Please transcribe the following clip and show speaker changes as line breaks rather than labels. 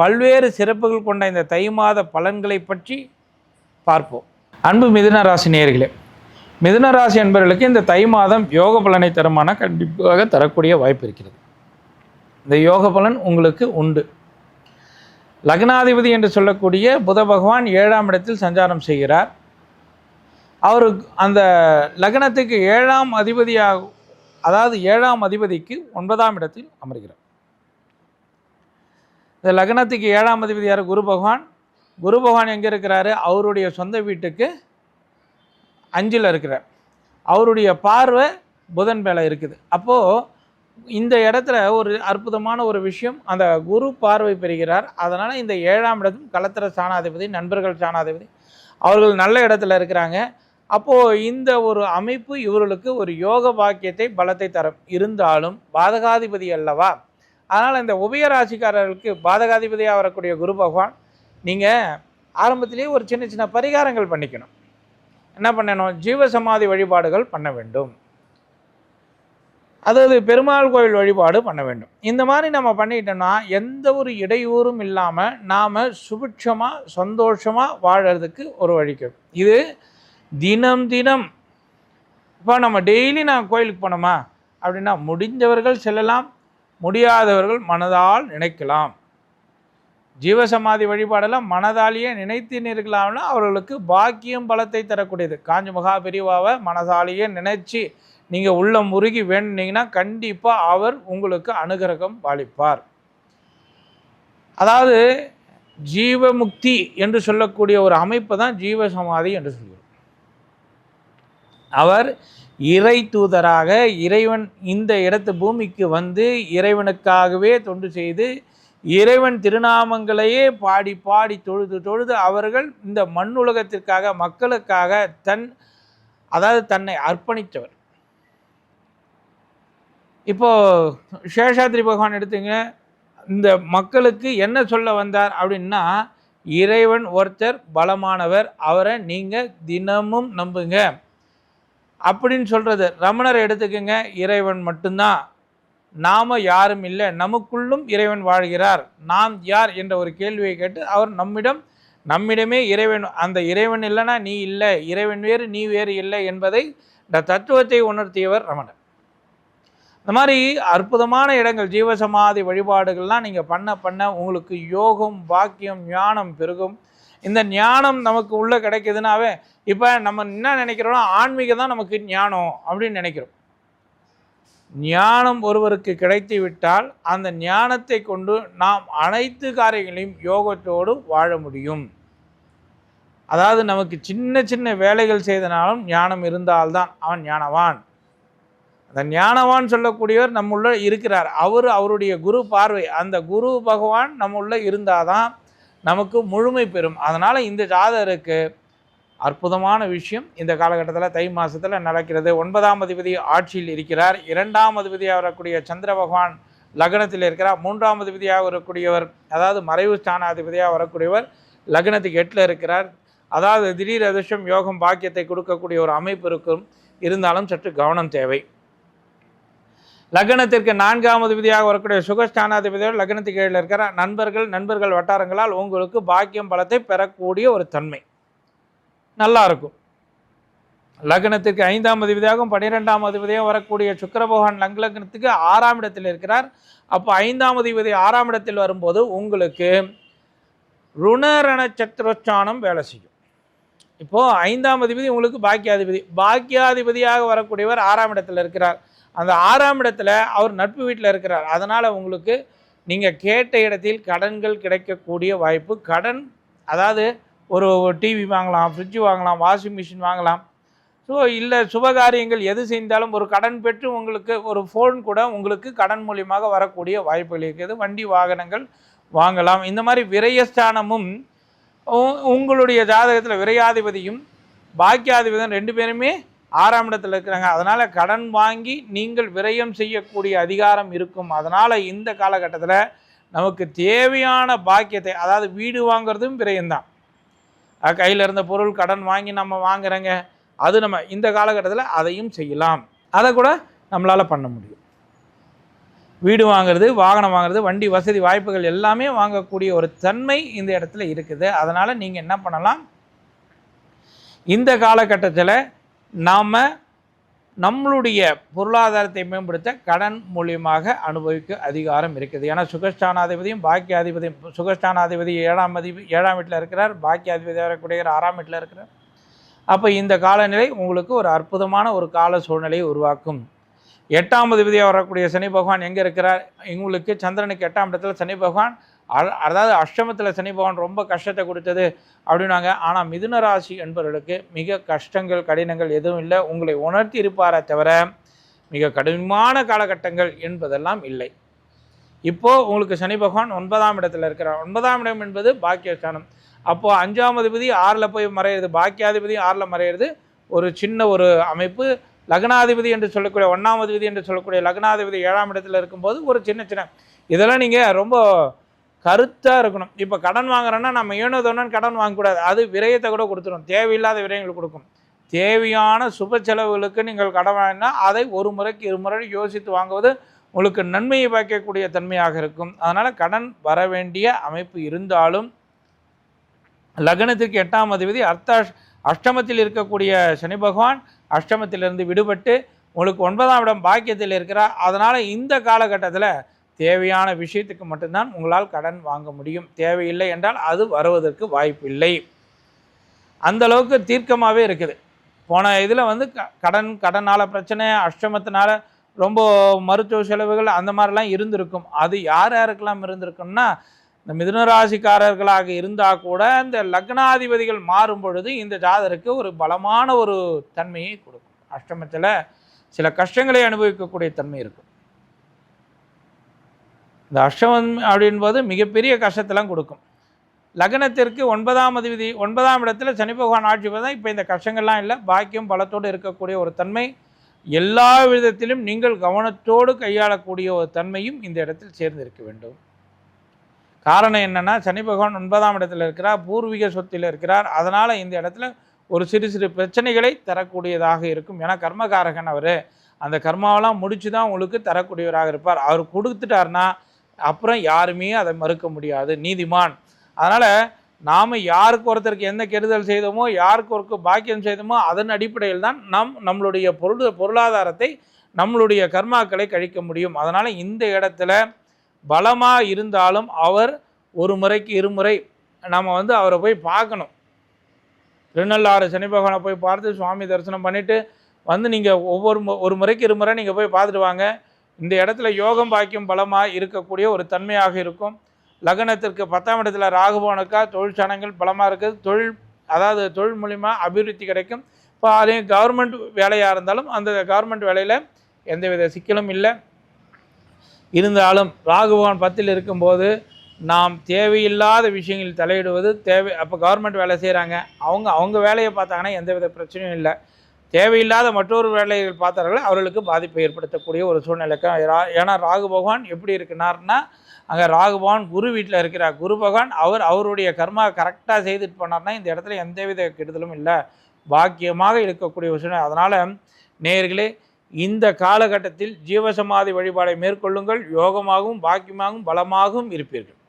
பல்வேறு சிறப்புகள் கொண்ட இந்த தை மாத பலன்களை பற்றி பார்ப்போம். அன்பு மிதுன ராசி நேர்களே மிதுன ராசி என்பவர்களுக்கு இந்த தை மாதம் யோக பலனை தருமான கண்டிப்பாக தரக்கூடிய வாய்ப்பு இருக்கிறது. இந்த யோக பலன் உங்களுக்கு உண்டு. லக்னாதிபதி என்று சொல்லக்கூடிய புத பகவான் ஏழாம் இடத்தில் சஞ்சாரம் செய்கிறார். அவர் அந்த லக்னத்துக்கு ஏழாம் அதிபதியாக அதாவது ஏழாம் அதிபதிக்கு ஒன்பதாம் இடத்தில் அமர்கிறார். இந்த லக்னத்துக்கு ஏழாம் அதிபதியார் குரு பகவான். குரு பகவான் எங்கே இருக்கிறாரு? அவருடைய சொந்த வீட்டுக்கு அஞ்சில் இருக்கிறார். அவருடைய பார்வை புதன் மேலே இருக்குது. அப்போது இந்த இடத்துல ஒரு அற்புதமான ஒரு விஷயம் அந்த குரு பார்வை பெறுகிறார். அதனால் இந்த ஏழாம் இடத்தும் கலத்திர சாணாதிபதி நண்பர்கள் சாணாதிபதி அவர்கள் நல்ல இடத்துல இருக்கிறாங்க. அப்போது இந்த ஒரு அமைப்பு இவர்களுக்கு ஒரு யோக வாக்கியத்தை பலத்தை தரும். இருந்தாலும் பாதகாதிபதி அல்லவா? அதனால் இந்த உபயராசிக்காரர்களுக்கு பாதகாதிபதியாக வரக்கூடிய குரு பகவான் நீங்கள் ஆரம்பத்திலேயே ஒரு சின்ன சின்ன பரிகாரங்கள் பண்ணிக்கணும். என்ன பண்ணணும்? ஜீவசமாதி வழிபாடுகள் பண்ண வேண்டும். அதாவது பெருமாள் கோயில் வழிபாடு பண்ண வேண்டும். இந்த மாதிரி நம்ம பண்ணிட்டோம்னா எந்த ஒரு இடையூறும் இல்லாமல் நாம் சுபிட்சமாக சந்தோஷமாக வாழறதுக்கு ஒரு வழிக்கு இது தினம் தினம். இப்போ நம்ம டெய்லி நான் கோயிலுக்கு போனோமா? அப்படின்னா முடிஞ்சவர்கள் செல்லலாம். முடியாதவர்கள் மனதால் நினைக்கலாம். ஜீவசமாதி வழிபாடெல்லாம் மனதாலேயே நினைத்து இருக்கலாம்னா அவர்களுக்கு பாக்கியம் பலத்தை தரக்கூடியது. காஞ்சி மகா பிரிவாவை மனதாலேயே நினைச்சு நீங்கள் உள்ளம் முருகி வேணுனீங்கன்னா கண்டிப்பாக அவர் உங்களுக்கு அனுகிரகம் பாலிப்பார். அதாவது ஜீவமுக்தி என்று சொல்லக்கூடிய ஒரு அமைப்பு தான் ஜீவசமாதி என்று சொல்கிறோம். அவர் இறை தூதராக இறைவன் இந்த இடத்து பூமிக்கு வந்து இறைவனுக்காகவே தொண்டு செய்து இறைவன் திருநாமங்களையே பாடி பாடி தொழுது தொழுது அவர்கள் இந்த மண்ணுலகத்திற்காக மக்களுக்காக தன் அதாவது தன்னை அர்ப்பணித்தவர். இப்போ சேஷாத்ரி பகவான் எடுத்துங்க. இந்த மக்களுக்கு என்ன சொல்ல வந்தார் அப்படின்னா இறைவன் ஒருத்தர் பலமானவர் அவரை நீங்கள் தினமும் நம்புங்க. அப்படின்னு சொல்கிறது ரமணரை எடுத்துக்கோங்க. இறைவன் மட்டும்தான். நாம யாரும் இல்லை. நமக்குள்ளும் இறைவன் வாழ்கிறார். நாம் யார் என்ற ஒரு கேள்வியை கேட்டு அவர் நம்மிடம் நம்மிடமே இறைவன் அந்த இறைவன் இல்லைன்னா நீ இல்லை. இறைவன் வேறு நீ வேறு இல்லை என்பதை இந்த தத்துவத்தை உணர்த்தியவர் ரமணர். இந்த மாதிரி அற்புதமான இடங்கள் ஜீவசமாதி வழிபாடுகள்லாம் நீங்கள் பண்ண பண்ண உங்களுக்கு யோகம் பாக்கியம் ஞானம் பெருகும். இந்த ஞானம் நமக்கு உள்ளே கிடைக்குதுனாவே இப்போ நம்ம என்ன நினைக்கிறோன்னா ஆன்மீகம் தான் நமக்கு ஞானம் அப்படின்னு நினைக்கிறோம். ஞானம் ஒருவருக்கு கிடைத்து விட்டால் அந்த ஞானத்தை கொண்டு நாம் அனைத்து காரியங்களையும் யோகத்தோடு வாழ முடியும். அதாவது நமக்கு சின்ன சின்ன வேலைகள் செய்தனாலும் ஞானம் இருந்தால்தான் அவன் ஞானவான். அந்த ஞானவான் சொல்லக்கூடியவர் நம்முள்ள இருக்கிறார். அவர் அவருடைய குரு பார்வை. அந்த குரு பகவான் நம்முள்ள இருந்தாதான் நமக்கு முழுமை பெறும். அதனால் இந்த ஜாதகருக்கு அற்புதமான விஷயம். இந்த காலகட்டத்தில் தை மாதத்தில் நடக்கிறது. ஒன்பதாம் அதிபதி ஆட்சியில் இருக்கிறார். இரண்டாம் அதிபதியாக வரக்கூடிய சந்திர பகவான் லக்னத்தில் இருக்கிறார். மூன்றாம் அதிபதியாக வரக்கூடியவர் அதாவது மறைவு ஸ்தானாதிபதியாக வரக்கூடியவர் லக்னத்துக்கு எட்டில் இருக்கிறார். அதாவது திடீர் அதிர்ஷ்டம் யோகம் பாக்கியத்தை கொடுக்கக்கூடிய ஒரு அமைப்பு இருக்கும். இருந்தாலும் சற்று கவனம் தேவை. லக்னத்திற்கு நான்காவது விதியாக வரக்கூடிய சுகஸ்தானாதிபதியோடு லக்னத்துக்கு கீழே இருக்கிற நண்பர்கள் நண்பர்கள் வட்டாரங்களால் உங்களுக்கு பாக்கியம் பலத்தை பெறக்கூடிய ஒரு தன்மை. நல்லா இருக்கும். லக்னத்திற்கு ஐந்தாம் அதிபதியாகவும் பன்னிரெண்டாம் அதிபதியாக வரக்கூடிய சுக்கரபகவான் லக்னத்துக்கு ஆறாம் இடத்தில் இருக்கிறார். அப்போ ஐந்தாம் அதிபதி ஆறாம் இடத்தில் வரும்போது உங்களுக்கு ருணரண சத்திரஸ்தானம் வேலை செய்யும். இப்போது ஐந்தாம் அதிபதி உங்களுக்கு பாக்கியாதிபதி. பாக்கியாதிபதியாக வரக்கூடியவர் ஆறாம் இடத்தில் இருக்கிறார். அந்த ஆறாம் இடத்துல அவர் நட்பு வீட்டில் இருக்கிறார். அதனால் உங்களுக்கு நீங்கள் கேட்ட இடத்தில் கடன்கள் கிடைக்கக்கூடிய வாய்ப்பு. கடன் அதாவது ஒரு டிவி வாங்கலாம் ஃப்ரிட்ஜ் வாங்கலாம் வாஷிங் மிஷின் வாங்கலாம். ஸோ இல்லை சுபகாரியங்கள் எது செய்தாலும் ஒரு கடன் பெற்று உங்களுக்கு ஒரு ஃபோன் கூட உங்களுக்கு கடன் மூலியமாக வரக்கூடிய வாய்ப்புகள் இருக்கிறது வண்டி வாகனங்கள் வாங்கலாம். இந்த மாதிரி விரயஸ்தானமும் உ- உங்களுடைய ஜாதகத்தில் விரையாதிபதியும் பாக்கியாதிபதியும் ரெண்டு பேருமே ஆறாம் இடத்துல இருக்கிறாங்க. அதனால் கடன் வாங்கி நீங்கள் விரயம் செய்யக்கூடிய அதிகாரம் இருக்கும். அதனால் இந்த காலகட்டத்தில் நமக்கு தேவையான பாக்கியத்தை அதாவது வீடு வாங்குறதும் விரயம்தான். கையில் இருந்த பொருள் கடன் வாங்கி நம்ம வாங்குறோங்க. அது நம்ம இந்த காலகட்டத்தில் அதையும் செய்யலாம். அதை கூட நம்மளால் பண்ண முடியும். வீடு வாங்குறது வாகனம் வாங்குறது வண்டி வசதி வாய்ப்புகள் எல்லாமே வாங்கக்கூடிய ஒரு தன்மை இந்த இடத்துல இருக்குது. அதனால் நீங்கள் என்ன பண்ணலாம்? இந்த காலகட்டத்தில் நாம் நம்மளுடைய பொருளாதாரத்தை மேம்படுத்த கடன் மூலியமாக அனுபவிக்க அதிகாரம் இருக்குது. ஏன்னா சுகஸ்தானாதிபதியும் பாக்கியாதிபதியும் சுகஸ்தானாதிபதி ஏழாம் அதிபதி ஏழாம் வீட்டில் இருக்கிறார் பாக்கியாதிபதி வரக்கூடிய ஆறாம் வீட்டில் இருக்கிறார். அப்போ இந்த காலநிலை உங்களுக்கு ஒரு அற்புதமான ஒரு கால சூழ்நிலையை உருவாக்கும். எட்டாம் அதிபதியாக வரக்கூடிய சனி பகவான் எங்கே இருக்கிறார்? உங்களுக்கு சந்திரனுக்கு எட்டாம் இடத்துல சனி பகவான் அதாவது அஷ்டமத்தில் சனி பகவான் ரொம்ப கஷ்டத்தை கொடுத்தது அப்படின்னாங்க. ஆனால் மிதுன ராசி என்பவர்களுக்கு மிக கஷ்டங்கள் கடினங்கள் எதுவும் இல்லை. உங்களை உணர்த்தி இருப்பாரே தவிர மிக கடுமையான காலகட்டங்கள் என்பதெல்லாம் இல்லை. இப்போது உங்களுக்கு சனி பகவான் ஒன்பதாம் இடத்துல இருக்கிறார். ஒன்பதாம் இடம் என்பது பாக்கியஸ்தானம். அப்போது அஞ்சாம் அதிபதி ஆறில் போய் மறையிறது பாக்கியாதிபதி ஆறில் மறையிறது ஒரு சின்ன ஒரு அமைப்பு. லக்னாதிபதி என்று சொல்லக்கூடிய ஒன்றாம் அதிபதி என்று சொல்லக்கூடிய லக்னாதிபதி ஏழாம் இடத்துல இருக்கும்போது ஒரு சின்ன சின்ன இதெல்லாம் நீங்கள் ரொம்ப கருத்தாக இருக்கணும். இப்போ கடன் வாங்குறோன்னா நம்ம ஏனோதோன்னு கடன் வாங்கக்கூடாது. அது விரயத்தை கூட கொடுத்துரும். தேவையில்லாத விரயங்கள் கொடுக்கும். தேவையான சுப செலவுகளுக்கு நீங்கள் கடன் வாங்கினா அதை ஒரு முறைக்கு இருமுறை யோசித்து வாங்குவது உங்களுக்கு நன்மையை பார்க்கக்கூடிய தன்மையாக இருக்கும். அதனால் கடன் வர வேண்டிய அமைப்பு இருந்தாலும் லக்னத்திற்கு எட்டாம் அதிபதி அர்த்த அஷ்டமத்தில் இருக்கக்கூடிய சனி பகவான் அஷ்டமத்திலிருந்து விடுபட்டு உங்களுக்கு ஒன்பதாம் இடம் பாக்கியத்தில் இருக்கிறார். அதனால் இந்த காலகட்டத்தில் தேவையான விஷயத்துக்கு மட்டும்தான் உங்களால் கடன் வாங்க முடியும். தேவையில்லை என்றால் அது வருவதற்கு வாய்ப்பில்லை. அந்தளவுக்கு தீர்க்கமாகவே இருக்குது. போன இதில் வந்து க கடன் கடனால் பிரச்சனை அஷ்டமத்தினால ரொம்ப மருத்துவ செலவுகள் அந்த மாதிரிலாம் இருந்திருக்கும். அது யார் யாருக்கெல்லாம் இருந்திருக்கும்னா இந்த மிதுனராசிக்காரர்களாக இருந்தால் கூட இந்த லக்னாதிபதிகள் மாறும் பொழுது இந்த ஜாதருக்கு ஒரு பலமான ஒரு தன்மையை கொடுக்கும். அஷ்டமத்தில் சில கஷ்டங்களை அனுபவிக்கக்கூடிய தன்மை இருக்கும். இந்த அஷ்டமம் அப்படின்போது மிகப்பெரிய கஷ்டத்தெல்லாம் கொடுக்கும். லக்னத்திற்கு ஒன்பதாம் அதிபதி ஒன்பதாம் இடத்துல சனி பகவான் ஆட்சி தான் இப்போ இந்த கஷ்டங்கள்லாம் இல்லை. பாக்கியம் பலத்தோடு இருக்கக்கூடிய ஒரு தன்மை. எல்லா விதத்திலும் நீங்கள் கவனத்தோடு கையாளக்கூடிய ஒரு தன்மையும் இந்த இடத்தில் சேர்ந்திருக்க வேண்டும். காரணம் என்னன்னா சனி பகவான் ஒன்பதாம் இடத்துல இருக்கிறார் பூர்வீக சொத்தில் இருக்கிறார். அதனால் இந்த இடத்துல ஒரு சிறு சிறு பிரச்சனைகளை தரக்கூடியதாக இருக்கும். ஏன்னா கர்மகாரகன் அவர். அந்த கர்மாவெல்லாம் முடிச்சு தான் உங்களுக்கு தரக்கூடியவராக இருப்பார். அவர் கொடுத்துட்டாருன்னா அப்புறம் யாருமே அதை மறுக்க முடியாது. நீதிமான். அதனால் நாம் யாருக்கு ஒருத்தருக்கு எந்த கெடுதல் செய்தோமோ யாருக்கு ஒருக்கு பாக்கியம் செய்தோமோ அதன் அடிப்படையில் தான் நாம் நம்மளுடைய பொருள் பொருளாதாரத்தை நம்மளுடைய கர்மாக்களை கழிக்க முடியும். அதனால் இந்த இடத்துல பலமாக இருந்தாலும் அவர் ஒரு முறைக்கு இருமுறை நம்ம வந்து அவரை போய் பார்க்கணும். திருநள்ளாறு சனி பகவானை போய் பார்த்து சுவாமி தரிசனம் பண்ணிவிட்டு வந்து நீங்கள் ஒவ்வொரு மு- ஒரு முறைக்கு இருமுறை நீங்கள் போய் பார்த்துட்டு வாங்க. இந்த இடத்துல யோகம் பாக்கியம் பலமாக இருக்கக்கூடிய ஒரு தன்மையாக இருக்கும். லக்னத்திற்கு பத்தாம் இடத்துல ராகுபவனுக்கா தொழில் பலமாக இருக்குது. தொழில் அதாவது தொழில் மூலிமா அபிவிருத்தி கிடைக்கும். இப்போ அதே கவர்மெண்ட் வேலையாக இருந்தாலும் அந்த கவர்மெண்ட் வேலையில் எந்தவித சிக்கலும் இல்லை. இருந்தாலும் ராகுபவன் பத்தில் இருக்கும்போது நாம் தேவையில்லாத விஷயங்களில் தலையிடுவது தேவை அப்போ கவர்மெண்ட் வேலை செய்கிறாங்க அவங்க அவங்க வேலையை பார்த்தாங்கன்னா எந்தவித பிரச்சனையும் இல்லை. தேவையில்லாத மற்றொரு வேலைகள் பார்த்தார்கள் அவர்களுக்கு பாதிப்பை ஏற்படுத்தக்கூடிய ஒரு சூழ்நிலைக்கு ஏன்னா ராகு பகவான் எப்படி இருக்கிறார்னா அங்கே ராகு பகவான் குரு வீட்டில் இருக்கிறார். குரு பகவான் அவர் அவருடைய கர்மா கரெக்டாக செய்துட்டு போனார்னா இந்த இடத்துல எந்தவித கெடுதலும் இல்லை. பாக்கியமாக இருக்கக்கூடிய ஒரு சூழ்நிலை. அதனால் நேயர்களே இந்த காலகட்டத்தில் ஜீவசமாதி வழிபாடை மேற்கொள்ளுங்கள். யோகமாகவும் பாக்கியமாகவும் பலமாகவும் இருப்பீர்கள்.